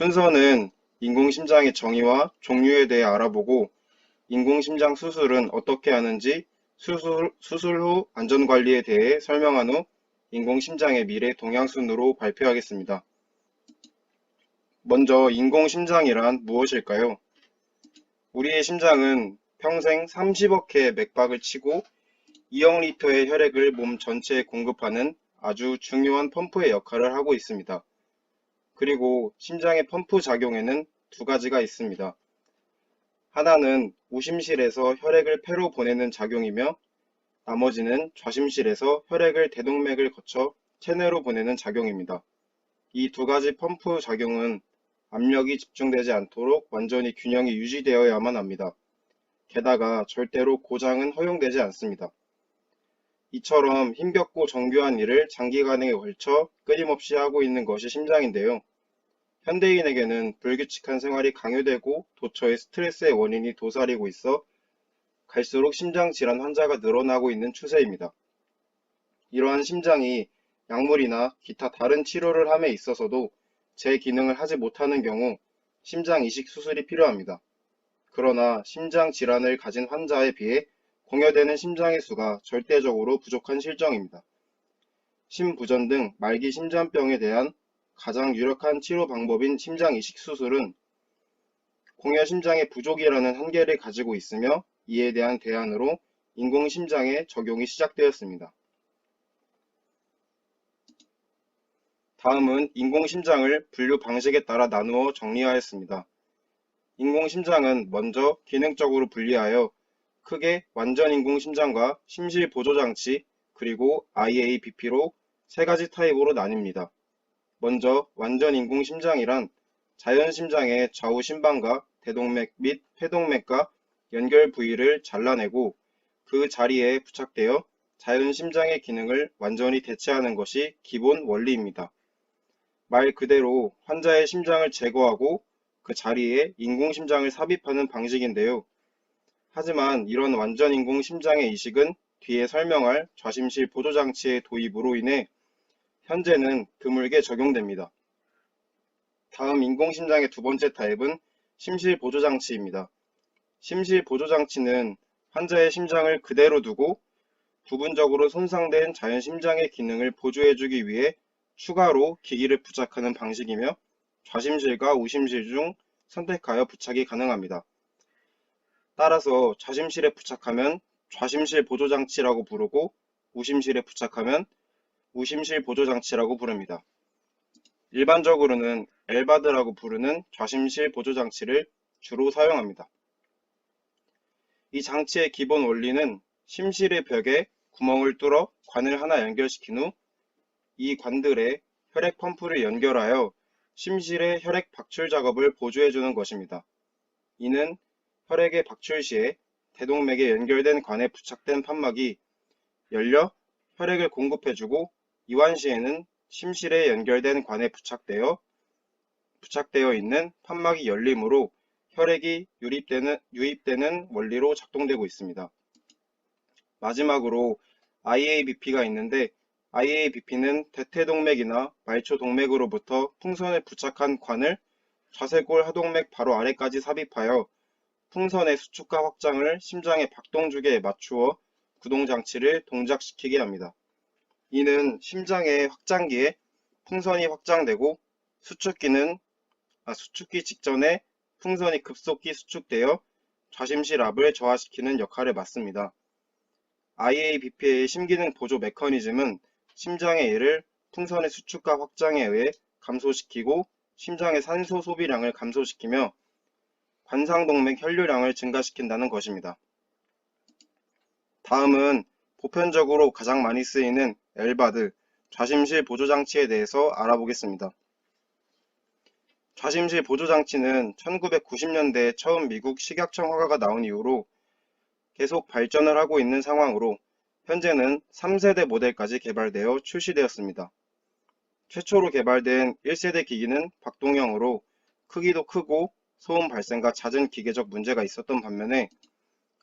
순서는 인공심장의 정의와 종류에 대해 알아보고 인공심장 수술은 어떻게 하는지 수술, 수술 후 안전관리에 대해 설명한 후 인공심장의 미래 동향순으로 발표하겠습니다. 먼저 인공심장이란 무엇일까요? 우리의 심장은 평생 30억 회의 맥박을 치고 2억 리터의 혈액을 몸 전체에 공급하는 아주 중요한 펌프의 역할을 하고 있습니다. 그리고 심장의 펌프 작용에는 두 가지가 있습니다. 하나는 우심실에서 혈액을 폐로 보내는 작용이며 나머지는 좌심실에서 혈액을 대동맥을 거쳐 체내로 보내는 작용입니다. 이 두 가지 펌프 작용은 압력이 집중되지 않도록 완전히 균형이 유지되어야만 합니다. 게다가 절대로 고장은 허용되지 않습니다. 이처럼 힘겹고 정교한 일을 장기간에 걸쳐 끊임없이 하고 있는 것이 심장인데요. 현대인에게는 불규칙한 생활이 강요되고 도처에 스트레스의 원인이 도사리고 있어 갈수록 심장 질환 환자가 늘어나고 있는 추세입니다. 이러한 심장이 약물이나 기타 다른 치료를 함에 있어서도 제 기능을 하지 못하는 경우 심장 이식 수술이 필요합니다. 그러나 심장 질환을 가진 환자에 비해 공여되는 심장의 수가 절대적으로 부족한 실정입니다. 심부전 등 말기 심장병에 대한 가장 유력한 치료 방법인 심장 이식 수술은 공여 심장의 부족이라는 한계를 가지고 있으며 이에 대한 대안으로 인공 심장의 적용이 시작되었습니다. 다음은 인공 심장을 분류 방식에 따라 나누어 정리하였습니다. 인공 심장은 먼저 기능적으로 분리하여 크게 완전 인공 심장과 심실 보조 장치 그리고 IABP로 세 가지 타입으로 나뉩니다. 먼저 완전 인공 심장이란 자연 심장의 좌우 심방과 대동맥 및 폐동맥과 연결 부위를 잘라내고 그 자리에 부착되어 자연 심장의 기능을 완전히 대체하는 것이 기본 원리입니다. 말 그대로 환자의 심장을 제거하고 그 자리에 인공 심장을 삽입하는 방식인데요. 하지만 이런 완전 인공 심장의 이식은 뒤에 설명할 좌심실 보조장치의 도입으로 인해 현재는 드물게 적용됩니다. 다음 인공심장의 두 번째 타입은 심실 보조장치입니다. 심실 보조장치는 환자의 심장을 그대로 두고 부분적으로 손상된 자연 심장의 기능을 보조해주기 위해 추가로 기기를 부착하는 방식이며 좌심실과 우심실 중 선택하여 부착이 가능합니다. 따라서 좌심실에 부착하면 좌심실 보조장치라고 부르고 우심실에 부착하면 우심실 보조장치라고 부릅니다. 일반적으로는 엘바드라고 부르는 좌심실 보조장치를 주로 사용합니다. 이 장치의 기본 원리는 심실의 벽에 구멍을 뚫어 관을 하나 연결시킨 후 이 관들에 혈액 펌프를 연결하여 심실의 혈액 박출 작업을 보조해주는 것입니다. 이는 혈액의 박출 시에 대동맥에 연결된 관에 부착된 판막이 열려 혈액을 공급해주고 이완 시에는 심실에 연결된 관에 부착되어 부착되어 있는 판막이 열림으로 혈액이 유입되는, 유입되는 원리로 작동되고 있습니다. 마지막으로 IABP가 있는데 IABP는 대퇴동맥이나 말초동맥으로부터 풍선에 부착한 관을 좌쇄골 하동맥 바로 아래까지 삽입하여 풍선의 수축과 확장을 심장의 박동주기에 맞추어 구동장치를 동작시키게 합니다. 이는 심장의 확장기에 풍선이 확장되고 수축기는 아, 수축기 직전에 풍선이 급속히 수축되어 좌심실 압을 저하시키는 역할을 맡습니다. IABP의 심기능 보조 메커니즘은 심장의 애를 풍선의 수축과 확장에 의해 감소시키고 심장의 산소 소비량을 감소시키며 관상동맥 혈류량을 증가시킨다는 것입니다. 다음은 보편적으로 가장 많이 쓰이는 엘바드, 좌심실 보조장치에 대해서 알아보겠습니다. 좌심실 보조장치는 1990년대에 처음 미국 식약청 허가가 나온 이후로 계속 발전을 하고 있는 상황으로 현재는 3세대 모델까지 개발되어 출시되었습니다. 최초로 개발된 1세대 기기는 박동형으로 크기도 크고 소음 발생과 잦은 기계적 문제가 있었던 반면에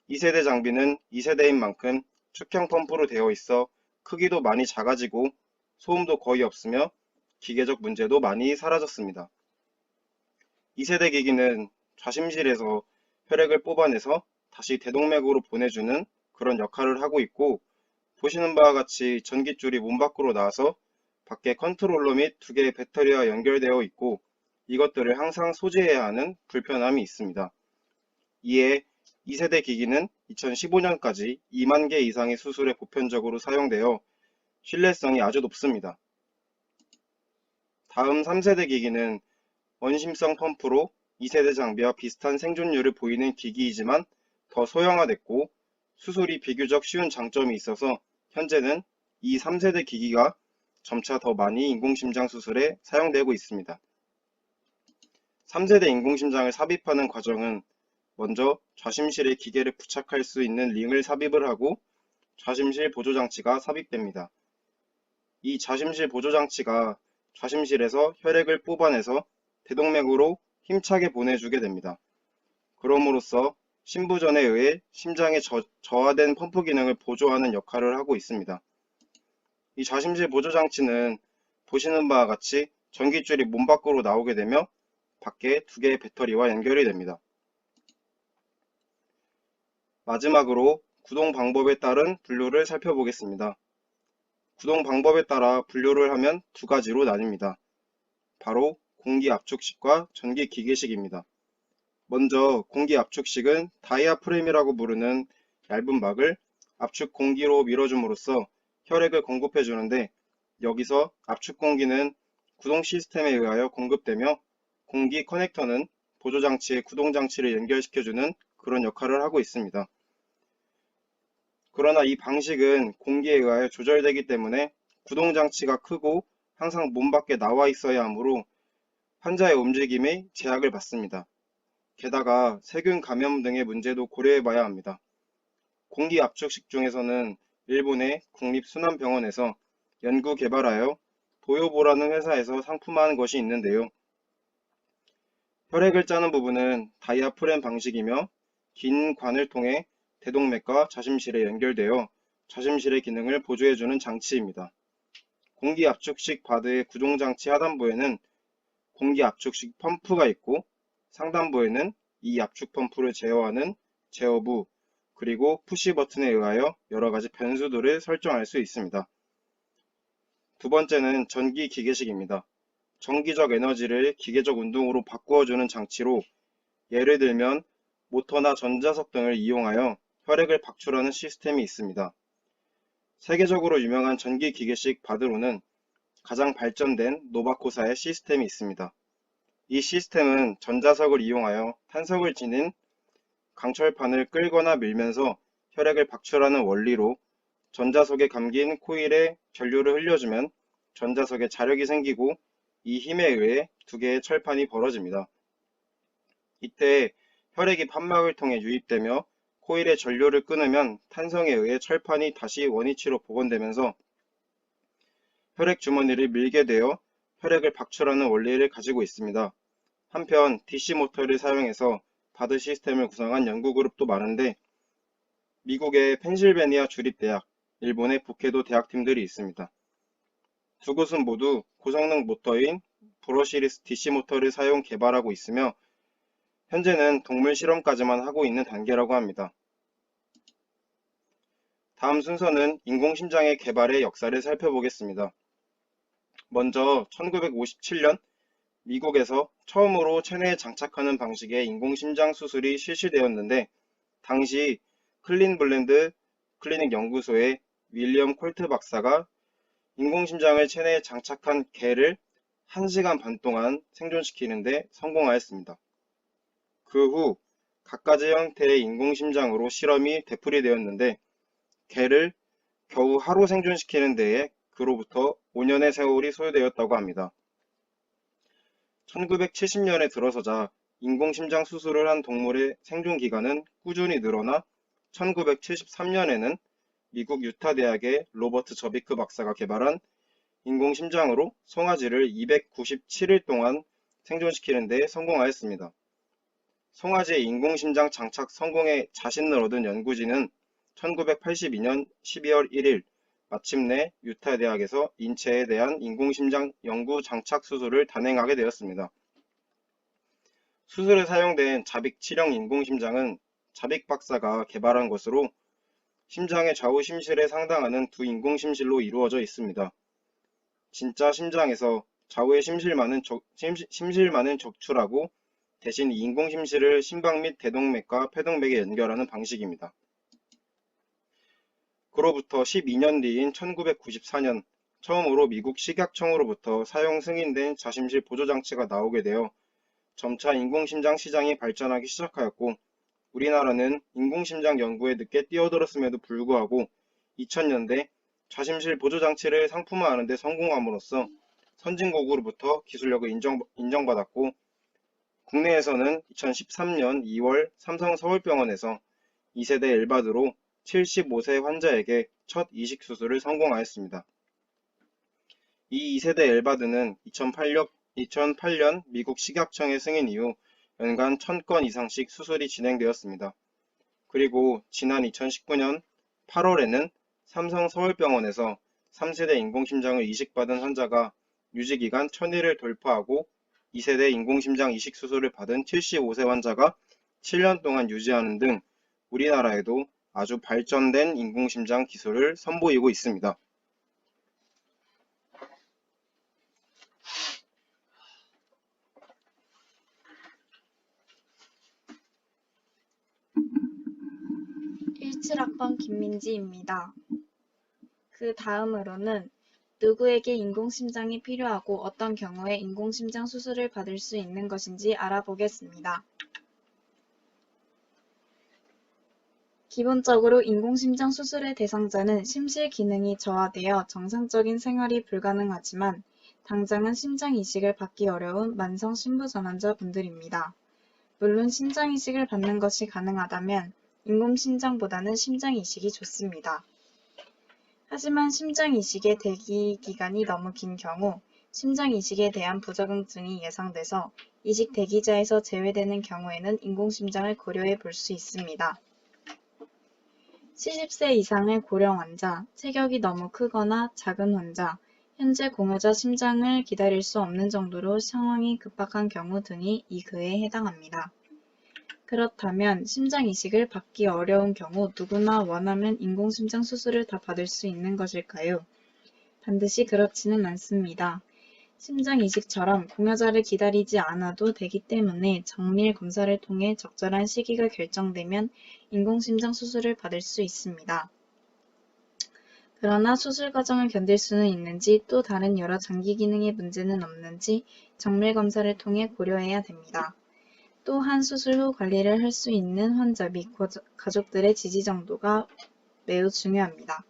2세대 장비는 2세대인 만큼 축형 펌프로 되어 있어 크기도 많이 작아지고 소음도 거의 없으며 기계적 문제도 많이 사라졌습니다. 2세대 기기는 좌심실에서 혈액을 뽑아내서 다시 대동맥으로 보내주는 그런 역할을 하고 있고 보시는 바와 같이 전깃줄이 몸 밖으로 나와서 밖에 컨트롤러 및 두 개의 배터리와 연결되어 있고 이것들을 항상 소지해야 하는 불편함이 있습니다. 이에 2세대 기기는 2015년까지 2만 개 이상의 수술에 보편적으로 사용되어 신뢰성이 아주 높습니다. 다음 3세대 기기는 원심성 펌프로 2세대 장비와 비슷한 생존율을 보이는 기기이지만 더 소형화됐고 수술이 비교적 쉬운 장점이 있어서 현재는 이 3세대 기기가 점차 더 많이 인공심장 수술에 사용되고 있습니다. 3세대 인공심장을 삽입하는 과정은 먼저 좌심실에 기계를 부착할 수 있는 링을 삽입을 하고 좌심실 보조장치가 삽입됩니다. 이 좌심실 보조장치가 좌심실에서 혈액을 뽑아내서 대동맥으로 힘차게 보내주게 됩니다. 그럼으로써 심부전에 의해 심장의 저, 저하된 펌프 기능을 보조하는 역할을 하고 있습니다. 이 좌심실 보조장치는 보시는 바와 같이 전기줄이 몸 밖으로 나오게 되며 밖에 두 개의 배터리와 연결이 됩니다. 마지막으로 구동 방법에 따른 분류를 살펴보겠습니다. 구동 방법에 따라 분류를 하면 두 가지로 나뉩니다. 바로 공기 압축식과 전기 기계식입니다. 먼저 공기 압축식은 다이아프램이라고 부르는 얇은 막을 압축 공기로 밀어줌으로써 혈액을 공급해 주는데 여기서 압축 공기는 구동 시스템에 의하여 공급되며 공기 커넥터는 보조장치에 구동장치를 연결시켜주는 그런 역할을 하고 있습니다. 그러나 이 방식은 공기에 의하여 조절되기 때문에 구동 장치가 크고 항상 몸 밖에 나와 있어야 하므로 환자의 움직임에 제약을 받습니다. 게다가 세균 감염 등의 문제도 고려해 봐야 합니다. 공기 압축식 중에서는 일본의 국립순환병원에서 연구 개발하여 도요보라는 회사에서 상품화한 것이 있는데요. 혈액을 짜는 부분은 다이아프램 방식이며 긴 관을 통해 대동맥과 좌심실에 연결되어 좌심실의 기능을 보조해주는 장치입니다. 공기 압축식 바드의 구동장치 하단부에는 공기 압축식 펌프가 있고 상단부에는 이 압축 펌프를 제어하는 제어부 그리고 푸시 버튼에 의하여 여러 가지 변수들을 설정할 수 있습니다. 두 번째는 전기 기계식입니다. 전기적 에너지를 기계적 운동으로 바꾸어주는 장치로 예를 들면 모터나 전자석 등을 이용하여 혈액을 박출하는 시스템이 있습니다. 세계적으로 유명한 전기 기계식 바드로는 가장 발전된 노바코사의 시스템이 있습니다. 이 시스템은 전자석을 이용하여 탄석을 지닌 강철판을 끌거나 밀면서 혈액을 박출하는 원리로 전자석에 감긴 코일에 전류를 흘려주면 전자석에 자력이 생기고 이 힘에 의해 두 개의 철판이 벌어집니다. 이때 혈액이 판막을 통해 유입되며 코일의 전류를 끊으면 탄성에 의해 철판이 다시 원위치로 복원되면서 혈액 주머니를 밀게 되어 혈액을 박출하는 원리를 가지고 있습니다. 한편 DC 모터를 사용해서 바드 시스템을 구성한 연구 그룹도 많은데 미국의 펜실베니아 주립대학, 일본의 북해도 대학팀들이 있습니다. 두 곳은 모두 고성능 모터인 브러시리스 DC 모터를 사용 개발하고 있으며 현재는 동물 실험까지만 하고 있는 단계라고 합니다. 다음 순서는 인공심장의 개발의 역사를 살펴보겠습니다. 먼저 1957년 미국에서 처음으로 체내에 장착하는 방식의 인공심장 수술이 실시되었는데 당시 클린 블랜드 클리닉 연구소의 윌리엄 콜트 박사가 인공심장을 체내에 장착한 개를 1시간 반 동안 생존시키는데 성공하였습니다. 그후 갖가지 형태의 인공심장으로 실험이 되풀이되었는데 개를 겨우 하루 생존시키는 데에 그로부터 5년의 세월이 소요되었다고 합니다. 1970년에 들어서자 인공심장 수술을 한 동물의 생존 기간은 꾸준히 늘어나 1973년에는 미국 유타 대학의 로버트 저비크 박사가 개발한 인공심장으로 송아지를 297일 동안 생존시키는 데 성공하였습니다. 송아지의 인공심장 장착 성공에 자신을 얻은 연구진은 1982년 12월 1일 마침내 유타 대학에서 인체에 대한 인공심장 연구 장착 수술을 단행하게 되었습니다. 수술에 사용된 잡익 치령 인공심장은 잡익 박사가 개발한 것으로 심장의 좌우 심실에 상당하는 두 인공심실로 이루어져 있습니다. 진짜 심장에서 좌우의 심실만은, 적, 심실, 심실만은 적출하고 대신 이 인공심실을 심박 및 대동맥과 폐동맥에 연결하는 방식입니다. 그로부터 12년 뒤인 1994년 처음으로 미국 식약청으로부터 사용 승인된 자심실 보조장치가 나오게 되어 점차 인공심장 시장이 발전하기 시작하였고 우리나라는 인공심장 연구에 늦게 뛰어들었음에도 불구하고 2000년대 좌심실 보조장치를 상품화하는 데 성공함으로써 선진국으로부터 기술력을 인정, 인정받았고 국내에서는 2013년 2월 삼성 서울병원에서 2세대 엘바드로 75세 환자에게 첫 이식 수술을 성공하였습니다. 이 2세대 엘바드는 2008년, 2008년 미국 식약청의 승인 이후 연간 1000건 이상씩 수술이 진행되었습니다. 그리고 지난 2019년 8월에는 삼성 서울병원에서 3세대 인공심장을 이식받은 환자가 유지기간 1000일을 돌파하고 2세대 인공심장 이식 수술을 받은 75세 환자가 7년 동안 유지하는 등 우리나라에도 아주 발전된 인공심장 기술을 선보이고 있습니다. 일칠학번 김민지입니다. 그 다음으로는 누구에게 인공심장이 필요하고 어떤 경우에 인공심장 수술을 받을 수 있는 것인지 알아보겠습니다. 기본적으로 인공심장 수술의 대상자는 심실 기능이 저하되어 정상적인 생활이 불가능하지만 당장은 심장 이식을 받기 어려운 만성 심부전환자 분들입니다. 물론 심장 이식을 받는 것이 가능하다면 인공심장보다는 심장 이식이 좋습니다. 하지만 심장 이식의 대기 기간이 너무 긴 경우 심장 이식에 대한 부작용증이 예상돼서 이식 대기자에서 제외되는 경우에는 인공심장을 고려해 볼 수 있습니다. 70세 이상의 고령 환자, 체격이 너무 크거나 작은 환자, 현재 공여자 심장을 기다릴 수 없는 정도로 상황이 급박한 경우 등이 이 그에 해당합니다. 그렇다면 심장 이식을 받기 어려운 경우 누구나 원하면 인공심장 수술을 다 받을 수 있는 것일까요? 반드시 그렇지는 않습니다. 심장 이식처럼 공여자를 기다리지 않아도 되기 때문에 정밀 검사를 통해 적절한 시기가 결정되면 인공심장 수술을 받을 수 있습니다. 그러나 수술 과정을 견딜 수는 있는지 또 다른 여러 장기 기능의 문제는 없는지 정밀 검사를 통해 고려해야 됩니다. 또한 수술 후 관리를 할 수 있는 환자 및 가족들의 지지 정도가 매우 중요합니다.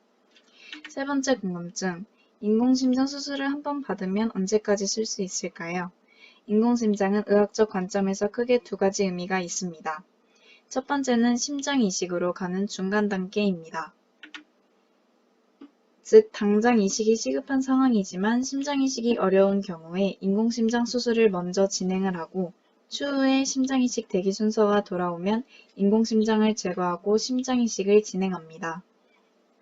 세 번째 궁금증. 인공심장 수술을 한 번 받으면 언제까지 쓸 수 있을까요? 인공심장은 의학적 관점에서 크게 두 가지 의미가 있습니다. 첫 번째는 심장 이식으로 가는 중간 단계입니다. 즉, 당장 이식이 시급한 상황이지만 심장 이식이 어려운 경우에 인공심장 수술을 먼저 진행을 하고 추후에 심장 이식 대기 순서가 돌아오면 인공심장을 제거하고 심장 이식을 진행합니다.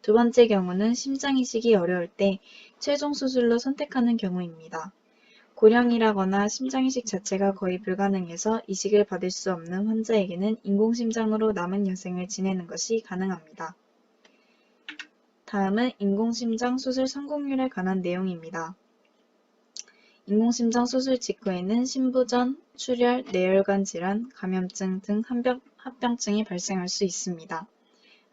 두 번째 경우는 심장 이식이 어려울 때 최종 수술로 선택하는 경우입니다. 고령이라거나 심장 이식 자체가 거의 불가능해서 이식을 받을 수 없는 환자에게는 인공심장으로 남은 여생을 지내는 것이 가능합니다. 다음은 인공심장 수술 성공률에 관한 내용입니다. 인공심장 수술 직후에는 심부전, 출혈, 뇌혈관 질환, 감염증 등 합병증이 발생할 수 있습니다.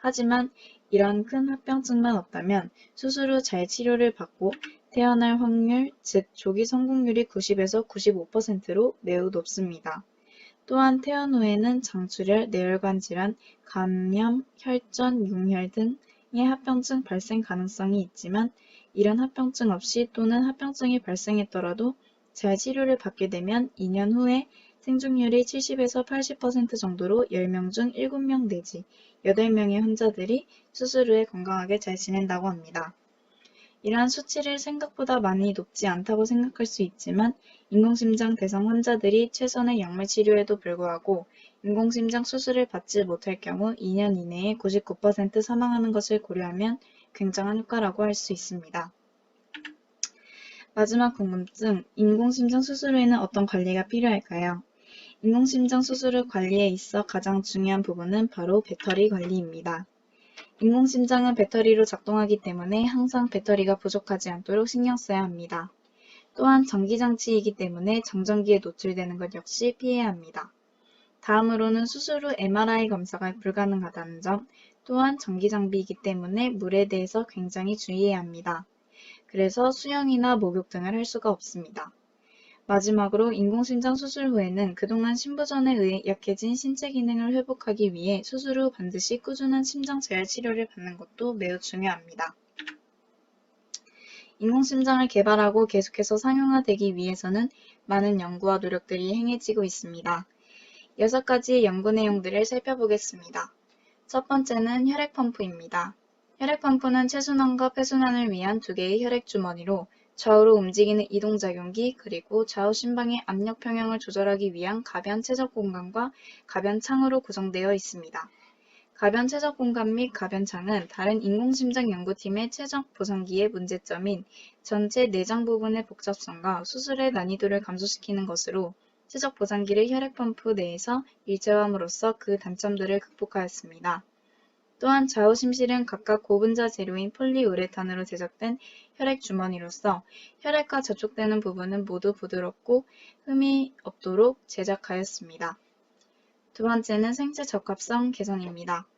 하지만 이런 큰 합병증만 없다면 수술 후 잘 치료를 받고 태어날 확률, 즉 조기 성공률이 90에서 95%로 매우 높습니다. 또한 태어난 후에는 장출혈, 뇌혈관 질환, 감염, 혈전, 융혈 등의 합병증 발생 가능성이 있지만 이런 합병증 없이 또는 합병증이 발생했더라도 잘 치료를 받게 되면 2년 후에 생존율이 70에서 80% 정도로 10명 중 7명 내지 8명의 환자들이 수술 후에 건강하게 잘 지낸다고 합니다. 이러한 수치를 생각보다 많이 높지 않다고 생각할 수 있지만 인공심장 대상 환자들이 최선의 약물 치료에도 불구하고 인공심장 수술을 받지 못할 경우 2년 이내에 99% 사망하는 것을 고려하면 굉장한 효과라고 할 수 있습니다. 마지막 궁금증, 인공심장 수술 후에는 어떤 관리가 필요할까요? 인공심장 수술의 관리에 있어 가장 중요한 부분은 바로 배터리 관리입니다. 인공심장은 배터리로 작동하기 때문에 항상 배터리가 부족하지 않도록 신경 써야 합니다. 또한 전기장치이기 때문에 정전기에 노출되는 것 역시 피해야 합니다. 다음으로는 수술 후 MRI 검사가 불가능하다는 점, 또한 전기장비이기 때문에 물에 대해서 굉장히 주의해야 합니다. 그래서 수영이나 목욕 등을 할 수가 없습니다. 마지막으로 인공심장 수술 후에는 그동안 심부전에 의해 약해진 신체 기능을 회복하기 위해 수술 후 반드시 꾸준한 심장 재활 치료를 받는 것도 매우 중요합니다. 인공심장을 개발하고 계속해서 상용화되기 위해서는 많은 연구와 노력들이 행해지고 있습니다. 여섯 가지 연구 내용들을 살펴보겠습니다. 첫 번째는 혈액 펌프입니다. 혈액 펌프는 체순환과 폐순환을 위한 두 개의 혈액 주머니로 좌우로 움직이는 이동작용기 그리고 좌우 심방의 압력 평형을 조절하기 위한 가변 최적 공간과 가변 창으로 구성되어 있습니다. 가변 최적 공간 및 가변 창은 다른 인공심장 연구팀의 최적 보상기의 문제점인 전체 내장 부분의 복잡성과 수술의 난이도를 감소시키는 것으로 최적 보상기를 혈액 펌프 내에서 일체화함으로써 그 단점들을 극복하였습니다. 또한 좌우 심실은 각각 고분자 재료인 폴리우레탄으로 제작된 혈액 주머니로서 혈액과 접촉되는 부분은 모두 부드럽고 흠이 없도록 제작하였습니다. 두 번째는 생체 적합성 개선입니다.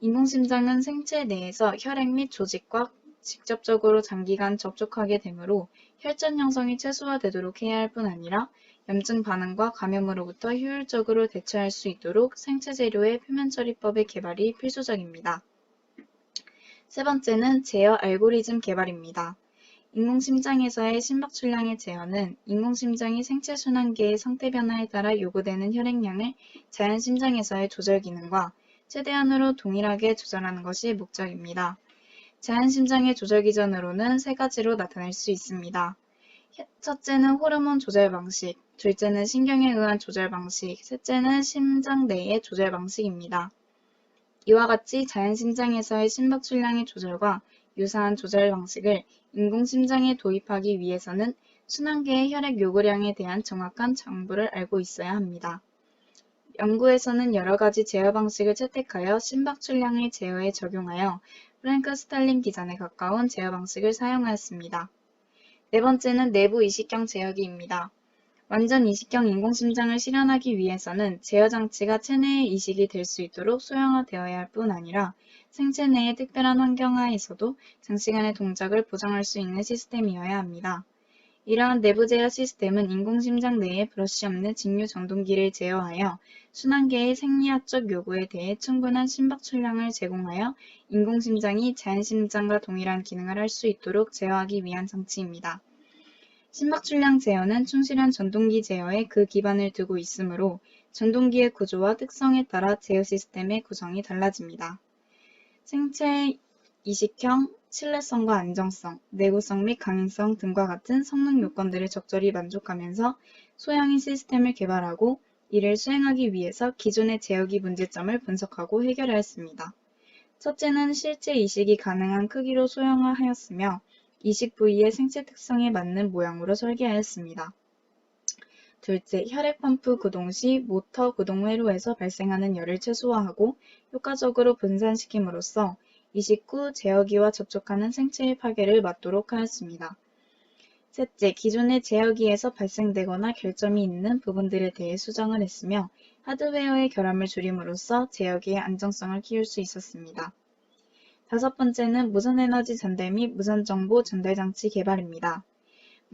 인공심장은 생체 내에서 혈액 및 조직과 직접적으로 장기간 접촉하게 되므로 혈전 형성이 최소화되도록 해야 할 뿐 아니라 염증 반응과 감염으로부터 효율적으로 대처할 수 있도록 생체 재료의 표면 처리법의 개발이 필수적입니다. 세 번째는 제어 알고리즘 개발입니다. 인공심장에서의 심박출량의 제어는 인공심장이 생체 순환계의 상태 변화에 따라 요구되는 혈액량을 자연심장에서의 조절 기능과 최대한으로 동일하게 조절하는 것이 목적입니다. 자연심장의 조절 기전으로는 세 가지로 나타낼 수 있습니다. 첫째는 호르몬 조절 방식, 둘째는 신경에 의한 조절 방식, 셋째는 심장 내의 조절 방식입니다. 이와 같이 자연심장에서의 심박출량의 조절과 유사한 조절 방식을 인공심장에 도입하기 위해서는 순환계의 혈액 요구량에 대한 정확한 정보를 알고 있어야 합니다. 연구에서는 여러 가지 제어 방식을 채택하여 심박출량의 제어에 적용하여 프랭크 스탈린 기전에 가까운 제어 방식을 사용하였습니다. 네 번째는 내부 이식경 제어기입니다. 완전 이식경 인공심장을 실현하기 위해서는 제어 장치가 체내에 이식이 될 수 있도록 소형화되어야 할 뿐 아니라 생체 내의 특별한 환경 하에서도 장시간의 동작을 보장할 수 있는 시스템이어야 합니다. 이러한 내부 제어 시스템은 인공심장 내에 브러쉬 없는 직류 전동기를 제어하여 순환계의 생리학적 요구에 대해 충분한 심박출량을 제공하여 인공심장이 자연심장과 동일한 기능을 할 수 있도록 제어하기 위한 장치입니다. 심박출량 제어는 충실한 전동기 제어에 그 기반을 두고 있으므로 전동기의 구조와 특성에 따라 제어 시스템의 구성이 달라집니다. 생체 이식형, 신뢰성과 안정성, 내구성 및 강인성 등과 같은 성능 요건들을 적절히 만족하면서 소형인 시스템을 개발하고 이를 수행하기 위해서 기존의 제어기 문제점을 분석하고 해결하였습니다. 첫째는 실제 이식이 가능한 크기로 소형화하였으며 이식 부위의 생체 특성에 맞는 모양으로 설계하였습니다. 둘째, 혈액 펌프 구동 시 모터 구동 회로에서 발생하는 열을 최소화하고 효과적으로 분산시킴으로써 이식 후 제어기와 접촉하는 생체의 파괴를 막도록 하였습니다. 셋째, 기존의 제어기에서 발생되거나 결점이 있는 부분들에 대해 수정을 했으며 하드웨어의 결함을 줄임으로써 제어기의 안정성을 키울 수 있었습니다. 다섯 번째는 무선 에너지 전달 및 무선 정보 전달 장치 개발입니다.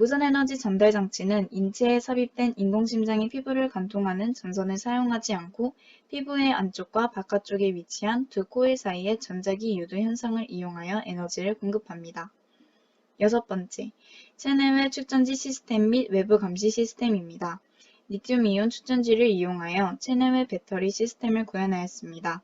무선에너지 전달 장치는 인체에 삽입된 인공심장의 피부를 관통하는 전선을 사용하지 않고 피부의 안쪽과 바깥쪽에 위치한 두 코일 사이의 전자기 유도 현상을 이용하여 에너지를 공급합니다. 여섯 번째, 체내외 축전지 시스템 및 외부 감시 시스템입니다. 리튬이온 축전지를 이용하여 체내외 배터리 시스템을 구현하였습니다.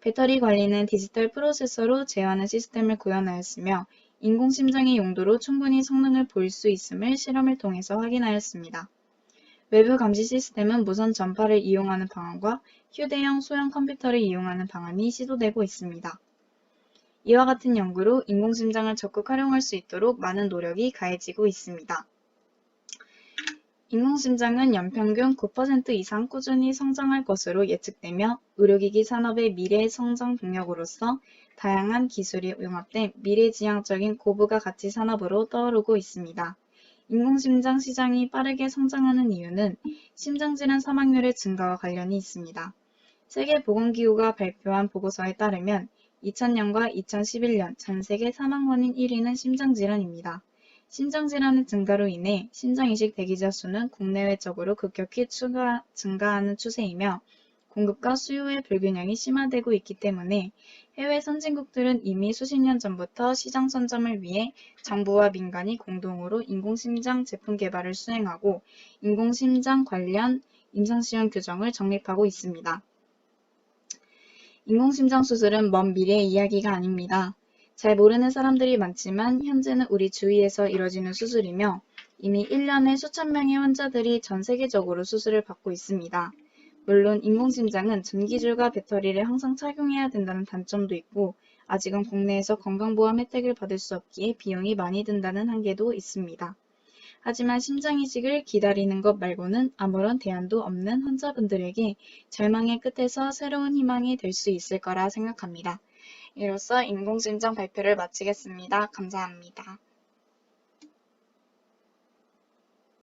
배터리 관리는 디지털 프로세서로 제어하는 시스템을 구현하였으며 인공심장의 용도로 충분히 성능을 보일 수 있음을 실험을 통해서 확인하였습니다. 외부 감시 시스템은 무선 전파를 이용하는 방안과 휴대용 소형 컴퓨터를 이용하는 방안이 시도되고 있습니다. 이와 같은 연구로 인공심장을 적극 활용할 수 있도록 많은 노력이 가해지고 있습니다. 인공심장은 연평균 9% 이상 꾸준히 성장할 것으로 예측되며 의료기기 산업의 미래 성장 동력으로서 다양한 기술이 융합된 미래지향적인 고부가 가치 산업으로 떠오르고 있습니다. 인공심장 시장이 빠르게 성장하는 이유는 심장질환 사망률의 증가와 관련이 있습니다. 세계보건기구가 발표한 보고서에 따르면 2000년과 2011년 전 세계 사망 원인 1위는 심장질환입니다. 심장질환의 증가로 인해 심장이식 대기자 수는 국내외적으로 급격히 추가- 증가하는 추세이며 공급과 수요의 불균형이 심화되고 있기 때문에 해외 선진국들은 이미 수십 년 전부터 시장 선점을 위해 정부와 민간이 공동으로 인공심장 제품 개발을 수행하고 인공심장 관련 임상시험 규정을 정립하고 있습니다. 인공심장 수술은 먼 미래의 이야기가 아닙니다. 잘 모르는 사람들이 많지만 현재는 우리 주위에서 이뤄지는 수술이며 이미 1년에 수천 명의 환자들이 전 세계적으로 수술을 받고 있습니다. 물론 인공심장은 전기줄과 배터리를 항상 착용해야 된다는 단점도 있고 아직은 국내에서 건강보험 혜택을 받을 수 없기에 비용이 많이 든다는 한계도 있습니다. 하지만 심장 이식을 기다리는 것 말고는 아무런 대안도 없는 환자분들에게 절망의 끝에서 새로운 희망이 될 수 있을 거라 생각합니다. 이로써 인공심장 발표를 마치겠습니다. 감사합니다.